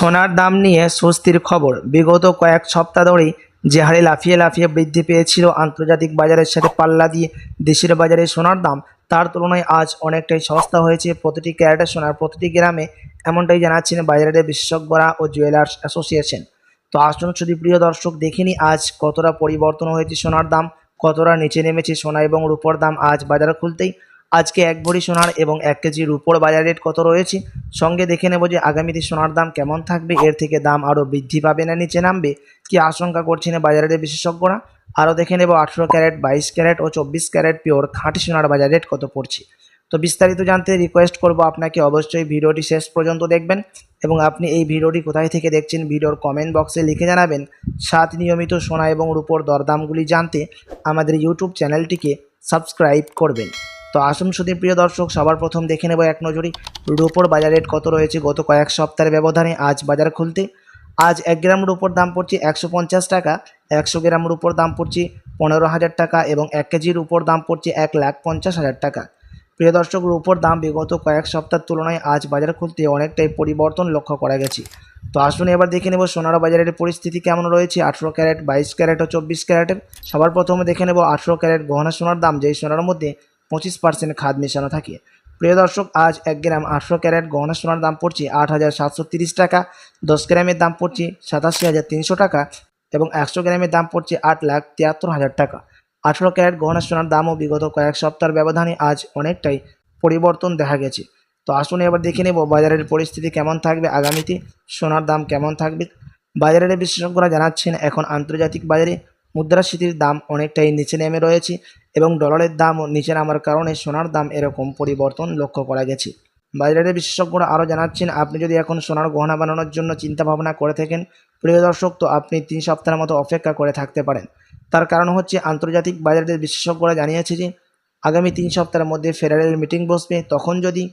সোনার দাম নিয়ে স্বস্তির খবর। বিগত কয়েক সপ্তাহ ধরেই যে হারে লাফিয়ে লাফিয়ে বৃদ্ধি পেয়েছিল আন্তর্জাতিক বাজারের সাথে পাল্লা দিয়ে দেশের বাজারে সোনার দাম। তার তুলনায় আজ অনেকটাই সস্তা হয়েছে প্রতিটি ক্যারেটের সোনার। প্রতিটি গ্রামে এমনটাই জানাচ্ছেন বাজারের বিশেষজ্ঞরা ও জুয়েলার্স অ্যাসোসিয়েশন। তো আসুন শুধু প্রিয় দর্শক দেখিনি আজ কতটা পরিবর্তন হয়েছে সোনার দাম, কতটা নিচে নেমেছে সোনা এবং রূপোর দাম। আজ বাজার খুলতেই আজকে এক ভরি সোনার এবং এক কেজি রূপোর বাজার রেট কত রয়েছে? সঙ্গে দেখে নেব যে আগামীতে সোনার দাম কেমন থাকবে। এর থেকে দাম আরও বৃদ্ধি পাবে না, নিচে নামবে। কি আশঙ্কা করছেন বাজারের বিশেষজ্ঞরা? আরও দেখে নেব, আঠেরো ক্যারেট, বাইশ ক্যারেট ও চব্বিশ ক্যারেট পিওর খাঁটি সোনার বাজার রেট কত পড়ছে। তো বিস্তারিত জানতে রিকোয়েস্ট করব আপনাকে, অবশ্যই ভিডিওটি শেষ পর্যন্ত দেখবেন এবং আপনি এই ভিডিওটি কোথায় থেকে দেখছেন ভিডিওর কমেন্ট বক্সে লিখে জানাবেন। সাত নিয়মিত সোনা এবং রূপোর দরদামগুলি জানতে আমাদের ইউটিউব চ্যানেলটিকে সাবস্ক্রাইব করবেন। তো আসুন শুধু প্রিয় দর্শক, সবার প্রথম দেখে নেব এক নজরই। রূপোর বাজার রেট কত রয়েছে? গত কয়েক সপ্তাহের ব্যবধানে আজ বাজার খুলতে। আজ এক গ্রাম রূপোর দাম পড়ছে একশো পঞ্চাশ টাকা, একশো গ্রাম রূপোর দাম পড়ছে পনেরো হাজার টাকা এবং এক কেজির উপর দাম পড়ছে এক লাখ পঞ্চাশ হাজার টাকা। প্রিয় দর্শক, রূপোর দাম বিগত কয়েক সপ্তাহের তুলনায় আজ বাজার খুলতে অনেকটাই পরিবর্তন লক্ষ্য করা গেছে। তো আসুন এবার দেখে নেব সোনার বাজারের পরিস্থিতি কেমন রয়েছে? আঠেরো ক্যারেট, বাইশ ক্যারেট ও চব্বিশ ক্যারেটের। সবার প্রথমে দেখে নেব আঠেরো ক্যারেট গহনা সোনার দাম। যেই সোনার মধ্যে পঁচিশ পার্সেন্ট খাদ মেশানো থাকে। প্রিয় দর্শক, আজ এক গ্রাম আঠেরো ক্যারেট গহনা সোনার দাম পড়ছে আট হাজার সাতশো তিরিশ টাকা, দশ গ্রামের দাম পড়ছে সাতাশি হাজার তিনশো টাকা এবং একশো গ্রামের দাম পড়ছে আট লাখ তিয়াত্তর হাজার টাকা। আঠেরো ক্যারেট গহনা সোনার দামও বিগত কয়েক সপ্তাহের ব্যবধানে আজ অনেকটাই পরিবর্তন দেখা গেছে। তো আসুন এবার দেখে নেব বাজারের পরিস্থিতি কেমন থাকবে আগামীতে, সোনার দাম কেমন থাকবে। বাজারের বিশেষজ্ঞরা জানাচ্ছেন, এখন আন্তর্জাতিক বাজারে মুদ্রাস্ফীতির দাম অনেকটাই নিচে নেমে রয়েছে। এবং ডলারের দামও নিচে নামার কারণে সোনার দাম এরকম পরিবর্তন লক্ষ্য করা গেছে। বাজারের বিশেষজ্ঞরা আরও জানাচ্ছেন, আপনি যদি এখন সোনার গহনা বানানোর জন্য চিন্তা ভাবনা করে থাকেন, প্রিয় দর্শক, তো আপনি তিন সপ্তাহের মতো অপেক্ষা করে থাকতে পারেন। তার কারণ হচ্ছে, আন্তর্জাতিক বাজারের বিশেষজ্ঞরা জানিয়েছে যে, আগামী তিন সপ্তাহের মধ্যে ফেডারেল মিটিং বসবে। তখন যদি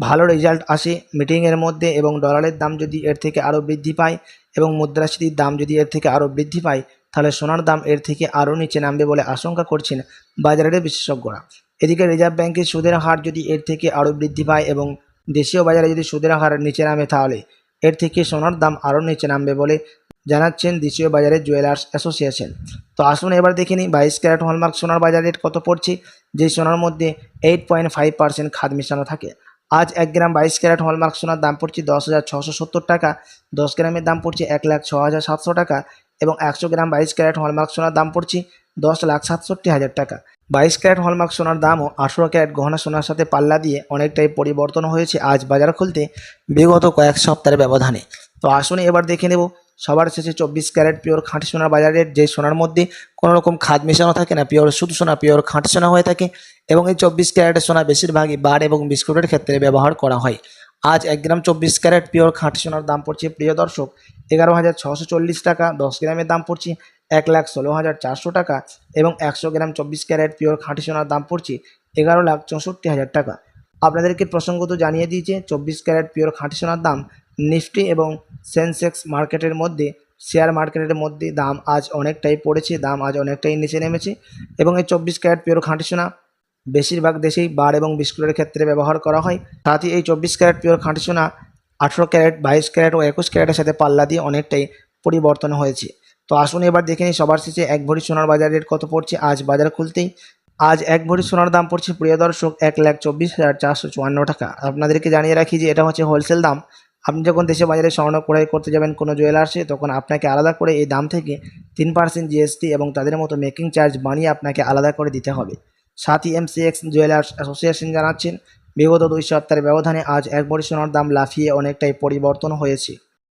ভালো রেজাল্ট আসে মিটিংয়ের মধ্যে এবং ডলারের দাম যদি এর থেকে আরও বৃদ্ধি পায় এবং মুদ্রাস্ফীতির দাম যদি এর থেকে আরও বৃদ্ধি পায় তাহলে সোনার দাম এর থেকে আরও নিচে নামবে বলে আশঙ্কা করছেন বাজারের বিশেষজ্ঞরা। এদিকে রিজার্ভ ব্যাংকের সুদের হার যদি এর থেকে আরও বৃদ্ধি পায় এবং দেশীয় বাজারে যদি সুদের হার নিচে নামে তাহলে এর থেকে সোনার দাম আরও নিচে নামবে বলে জানাচ্ছেন দেশীয় বাজারের জুয়েলার্স অ্যাসোসিয়েশন। তো আসুন এবার দেখে নিই বাইশ ক্যারেট হলমার্ক সোনার বাজার রেট কত পড়ছে, যেই সোনার মধ্যে এইট পয়েন্ট ফাইভ পার্সেন্ট খাদ মেশানো থাকে। আজ এক গ্রাম বাইশ ক্যারেট হলমার্ক সোনার দাম পড়ছে দশ হাজার ছশো সত্তর টাকা, দশ গ্রামের দাম পড়ছে এক লাখ ছ হাজার সাতশো টাকা এবং একশো গ্রাম বাইশ ক্যারেট হলমার্ক সোনার দাম পড়ছে দশ লাখ সাতষট্টি হাজার টাকা। বাইশ ক্যারেট হলমার্ক সোনার দামও আঠেরো ক্যারেট গহনা সোনার সাথে পাল্লা দিয়ে অনেকটাই পরিবর্তন হয়েছে আজ বাজার খুলতে বিগত কয়েক সপ্তাহের ব্যবধানে। তো আসুন এবার দেখে নেব, সবার শেষে চব্বিশ ক্যারেট পিওর খাঁটি সোনার বাজারের যে সোনার মধ্যে কোনো রকম খাদ মেশানো থাকে না, পিওর শুধু সোনা, পিওর খাঁটি সোনা হয়ে থাকে এবং এই চব্বিশ ক্যারেটের সোনা বেশিরভাগই বার এবং বিস্কুটের ক্ষেত্রে ব্যবহার করা হয়। আজ এক গ্রাম চব্বিশ ক্যারেট পিওর খাঁটি সোনার দাম পড়ছে, প্রিয় দর্শক, এগারো হাজার ছশো চল্লিশ টাকা, দশ গ্রামের দাম পড়ছে এক লাখ ষোলো হাজার চারশো টাকা এবং একশো গ্রাম চব্বিশ ক্যারেট পিওর খাঁটি সোনার দাম পড়ছে এগারো লাখ চৌষট্টি হাজার টাকা। আপনাদেরকে প্রসঙ্গত জানিয়ে দিয়েছে, চব্বিশ ক্যারেট পিওর খাঁটি সোনার দাম নিফটি এবং সেন্সেক্স মার্কেটের মধ্যে, শেয়ার মার্কেটের মধ্যে দাম আজ অনেকটাই পড়েছে, দাম আজ অনেকটাই নিচে নেমেছে এবং এই চব্বিশ ক্যারেট পিওর খাঁটি সোনা বেশিরভাগ দেশেই বার এবং বিস্কুটের ক্ষেত্রে ব্যবহার করা হয়। তাতে এই চব্বিশ ক্যারেট পিওর খাঁটি সোনা আঠেরো ক্যারেট, বাইশ ক্যারেট ও একুশ ক্যারেটের সাথে পাল্লা দিয়ে অনেকটাই পরিবর্তন হয়েছে। তো আসুন এবার দেখে নিই সবার শেষে এক ভরি সোনার বাজার রেট কত পড়ছে আজ বাজার খুলতেই। আজ এক ভরি সোনার দাম পড়ছে প্রিয় দর্শক এক লাখ চব্বিশ হাজার চারশো চুয়ান্ন টাকা। আপনাদেরকে জানিয়ে রাখি যে এটা হচ্ছে হোলসেল দাম। আপনি যখন দেশে বাজারে স্বর্ণ ক্রয় করতে যাবেন, কোনো জুয়েলার্সে তখন আপনাকে আলাদা করে এই দাম থেকে তিন পার্সেন্ট জিএসটি এবং তাদের মতো মেকিং চার্জ বানিয়ে আপনাকে আলাদা করে দিতে হবে। সাথী এমসিএক্স জুয়েলার্স অ্যাসোসিয়েশন জানাচ্ছেন, বিগত দুই সপ্তাহের ব্যবধানে আজ এক বড়ি সোনার দাম লাফিয়ে অনেকটাই পরিবর্তন হয়েছে।